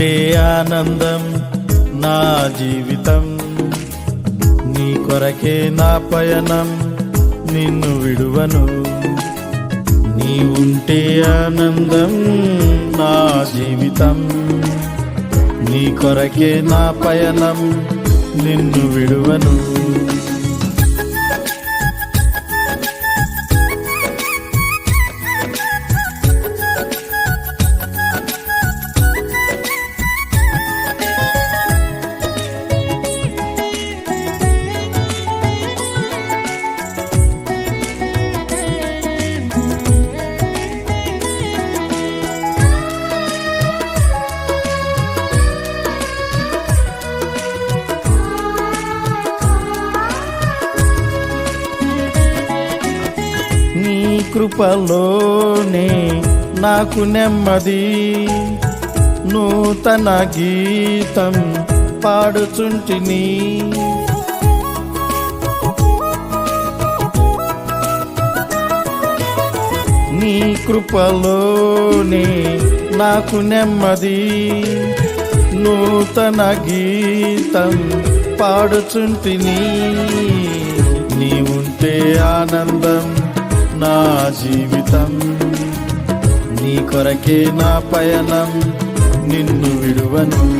ఉంటే ఆనందం నా జీవితం. నీ కొరకే నా పయనం నిన్ను విడువను. నీ ఉంటే ఆనందం నా జీవితం. నీ కొరకే నా పయనం నిన్ను విడువను. కృపలోనే నాకు నెమ్మది. నూతన గీతం పాడుచుంటిని. నీ కృపలోనే నాకు నెమ్మది. నూతన గీతం పాడుచుంటిని. నీ ఉంటే ఆనందం జీవితం. నీ కొరకే నా పయనం. నిన్ను విడువను.